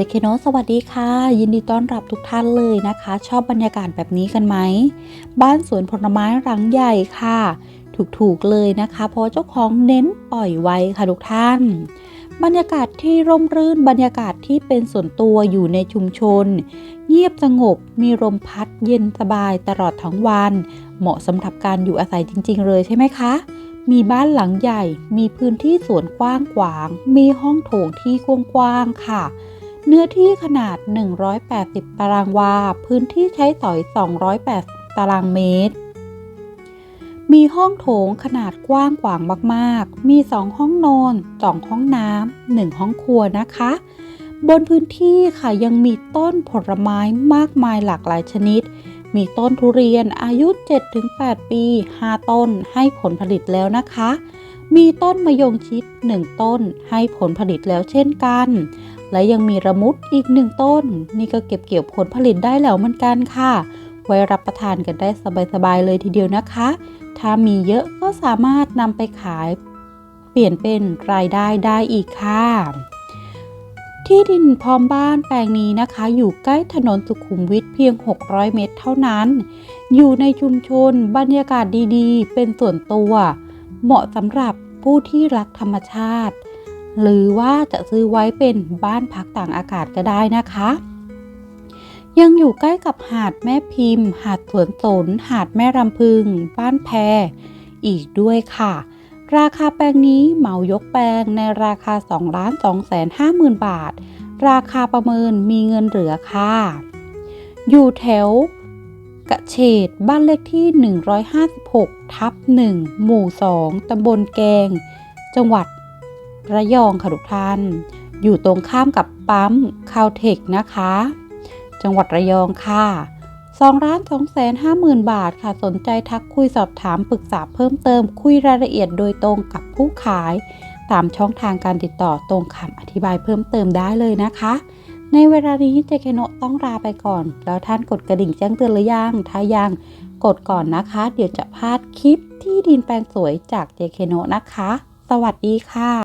จเคโนสวัสดีค่ะ ยินดีต้อนรับทุกท่านเลยนะคะ ชอบบรรยากาศแบบนี้กันไหม บ้านสวนผลไม้รังใหญ่ค่ะ ถูกๆเลยนะคะ เพราะเจ้าของเน้นปล่อยไว้ค่ะทุกท่าน บรรยากาศที่ร่มรื่นบรรยากาศที่เป็นส่วนตัวอยู่ในชุมชน เงียบสงบมีลมพัดเย็นสบายตลอดทั้งวัน เหมาะสำหรับการอยู่อาศัยจริง ๆ เลยใช่ไหมคะมีบ้านหลังใหญ่ มีพื้นที่สวนกว้างขวาง มีห้องโถงที่กว้างๆค่ะ เนื้อที่ขนาด 180 ตารางวา พื้นที่ใช้สอย 208 ตารางเมตร มีห้องโถงขนาดกว้างขวางมาก ๆ มี 2 ห้องนอน 2 ห้องน้ำ 1 ห้องครัวนะคะ บนพื้นที่ค่ะยังมีต้นผลไม้มากมายหลากหลายชนิด มีต้นทุเรียนอายุ 7-8 ปี 5 ต้นให้ผลผลิตแล้วนะคะ มีต้นมะยงชิด1ต้นให้ผลผลิตแล้วเช่นกัน และยังมีระมุดอีกหนึ่งต้น นี่ก็เก็บเกี่ยวผลผลิตได้แล้วเหมือนกันค่ะ ไว้รับประทานกันได้สบายๆเลยทีเดียวนะคะ ถ้ามีเยอะก็สามารถนำไปขาย เปลี่ยนเป็นรายได้ได้อีกค่ะที่ดินพร้อมบ้านแปลงนี้นะคะ อยู่ใกล้ถนนสุขุมวิทเพียง 600 เมตรเท่านั้น อยู่ในชุมชนบรรยากาศดีๆ เป็นส่วนตัว เหมาะสำหรับผู้ที่รักธรรมชาติ หรือว่าจะซื้อไว้เป็นบ้านพักต่างอากาศก็ได้นะคะ ยังอยู่ใกล้กับหาดแม่พิมพ์ หาดสวนสน หาดแม่รำพึง บ้านแพอีกด้วยค่ะ ราคาแปลงนี้เหมายกแปลงในราคา 2 ล้าน2แสน5หมื่นบาท ราคาประเมินมีเงินเหลือค่ะ อยู่แถว กระเฉดบ้านเลขที่ 156 ทับ 1 หมู่ 2 ตำบลแกง จังหวัดระยองค่ะทุกท่าน อยู่ตรงข้ามกับปั๊มคาวเทคนะคะ จังหวัดระยองค่ะ2ล้าน2แสน5หมื่นบาทค่ะ สนใจทักคุยสอบถามปรึกษาเพิ่มเติม คุยรายละเอียดโดยตรงกับผู้ขาย ตามช่องทางการติดต่อตรงคำอธิบายเพิ่มเติมได้เลยนะคะ ในเวลานี้เจเคโนะต้องลาไปก่อน แล้วท่านกดกระดิ่งแจ้งเตือนหรือยัง ถ้ายังกดก่อนนะคะ เดี๋ยวจะพลาดคลิปที่ดินแปลงสวยจากเจเคโนะนะคะ สวัสดีค่ะ